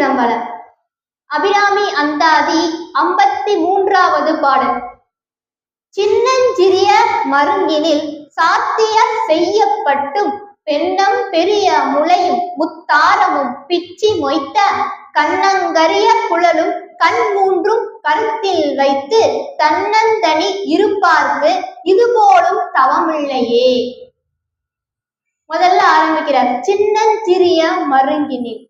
திருச்சிற்றம்பலம் அபிராமி அந்தாதி ஐம்பத்தி மூன்றாவது பாடல். சின்னஞ்சிறிய மருங்கினில் சாத்திய செய்யப்பட்டும் பெண்ணம் பெரிய முளையும் முத்தாரமும் பிச்சி மொய்த்த கண்ணங்கரிய குழலும் கண் மூன்றும் கருத்தில் வைத்து தன்னந்தனி இருப்பார்க்கு இதுபோலும் தவமில்லையே. முதல்ல ஆரம்பிக்கிறார். சின்னஞ்சிறிய மருங்கினில்.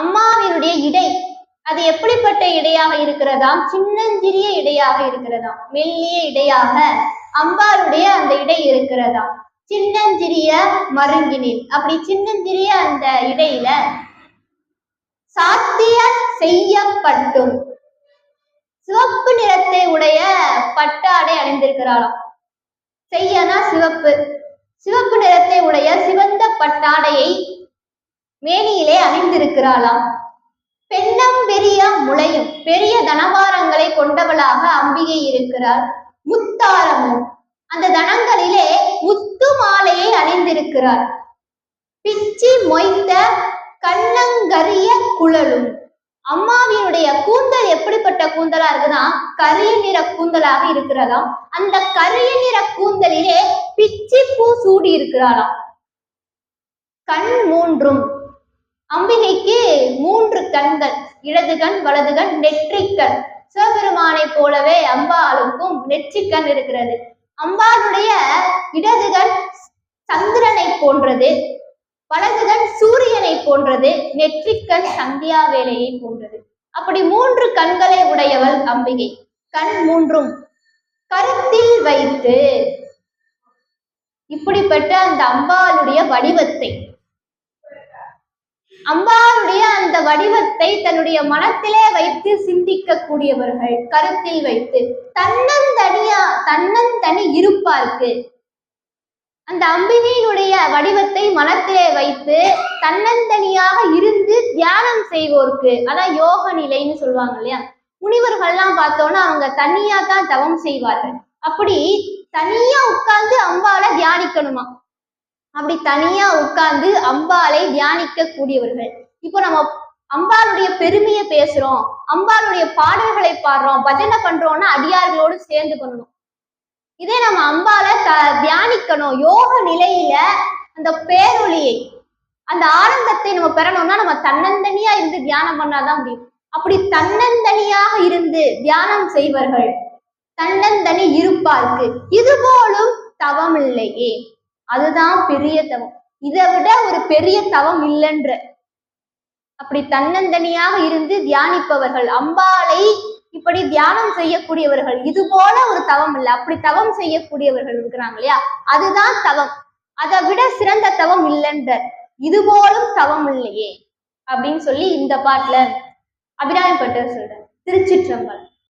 அம்மாவினுடைய இடை அது எப்படிப்பட்ட இடையாக இருக்கிறதாம்? சின்னஞ்சிறிய இடையாக இருக்கிறதாம். மெல்லிய இடையாக அம்பாளுடைய அந்த இடை இருக்கிறதாம். சின்னஞ்சிறிய மருங்கினில். அப்படி சின்னஞ்சிறிய அந்த இடையில சாத்திய செய்யப்பட்டும். சிவப்பு நிறத்தை உடைய பட்டாடை அணிந்திருக்கிறாளாம். செய்யனா சிவப்பு. சிவப்பு நிறத்தை உடைய சிவந்த பட்டாடையை மேனியிலே அணிந்திருக்கிறாளாம். பெண்ணம் பெரிய முளையும் பெரிய தனவாரங்களை கொண்டவளாக அம்பிகை இருக்கிறாள். முத்தாரமும் அந்த தனங்களிலே முத்து மாலையை அணிந்திருக்கிறார் பிச்சி மொய்த்த கண்ணங்கரிய குழலும். அம்மாவினுடைய கூந்தல் எப்படிப்பட்ட கூந்தலா இருக்குன்னா கரிய நிற கூந்தலாக இருக்கிறதாம். அந்த கரிய நிற கூந்தலிலே பிச்சி பூ சூடி இருக்கிறாளாம் கண் மூன்றும் அம்பிகைக்கு மூன்று கண்கள் இடது கண் வலது கண் நெற்றிக்கண் சிவபெருமானை போலவே அம்பாளுக்கும் நெற்றிக்கண் இருக்கிறது. அம்பாளுடைய இடது கண் சந்திரனை போன்றது வலது கண் சூரியனை போன்றது நெற்றிக்கண் சந்தியா வேலையை போன்றது. அப்படி மூன்று கண்களை உடையவள் அம்பிகை. கண் மூன்றும் கருத்தில் வைத்து இப்படிப்பட்ட அந்த அம்பாளுடைய வடிவத்தை அம்பாளுடைய அந்த வடிவத்தை தன்னுடைய மனத்திலே வைத்து சிந்திக்க கூடியவர்கள் கருத்தில் வைத்து தன்னந்தனியா தன்னந்தனி இருப்பார்க்கு. அந்த அம்பிகையினுடைய வடிவத்தை மனத்திலே வைத்து தன்னந்தனியாக இருந்து தியானம் செய்வோருக்கு. அதான் யோக நிலைன்னு சொல்லுவாங்க இல்லையா? முனிவர்கள்லாம் பார்த்தோன்னா அவங்க தனியா தான் தவம் செய்வார்கள். அப்படி தனியா உட்கார்ந்து அம்பால தியானிக்கணுமா? அப்படி தனியா உட்கார்ந்து அம்பாளை தியானிக்க கூடியவர்கள் இப்போ நம்ம அம்பாளுடைய பெருமையை பேசுறோம். அம்பாளுடைய பாடல்களை பாடுறோம். பஜனை பண்றோம்னா அடியார்களோடு சேர்ந்து பண்ணணும் இதே நம்ம அம்பாலை த தியானிக்கணும். யோக நிலையில அந்த பேரொழியை அந்த ஆனந்தத்தை நம்ம பெறணும்னா நம்ம தன்னந்தனியா இருந்து தியானம் பண்ணாதான் முடியும். அப்படி தன்னந்தனியாக இருந்து தியானம் செய்வர்கள் தன்னந்தனி இருப்பார்க்கு. இது போலும் தவம் இல்லையே அதுதான் பெரிய தவம். இதை விட ஒரு பெரிய தவம் இல்லைன்ற. அப்படி தன்னந்தனியாக இருந்து தியானிப்பவர்கள் அம்பாளை இப்படி தியானம் செய்யக்கூடியவர்கள் இது போல ஒரு தவம் இல்லை. அப்படி தவம் செய்யக்கூடியவர்கள் இருக்கிறாங்க இல்லையா? அதுதான் தவம். அதை விட சிறந்த தவம் இல்லைன்ற. இது போலும் தவம் இல்லையே அப்படின்னு சொல்லி இந்த பாட்டுல அபிராமி பட்டர் சொல்றார். திருச்சிற்றம்பலம்.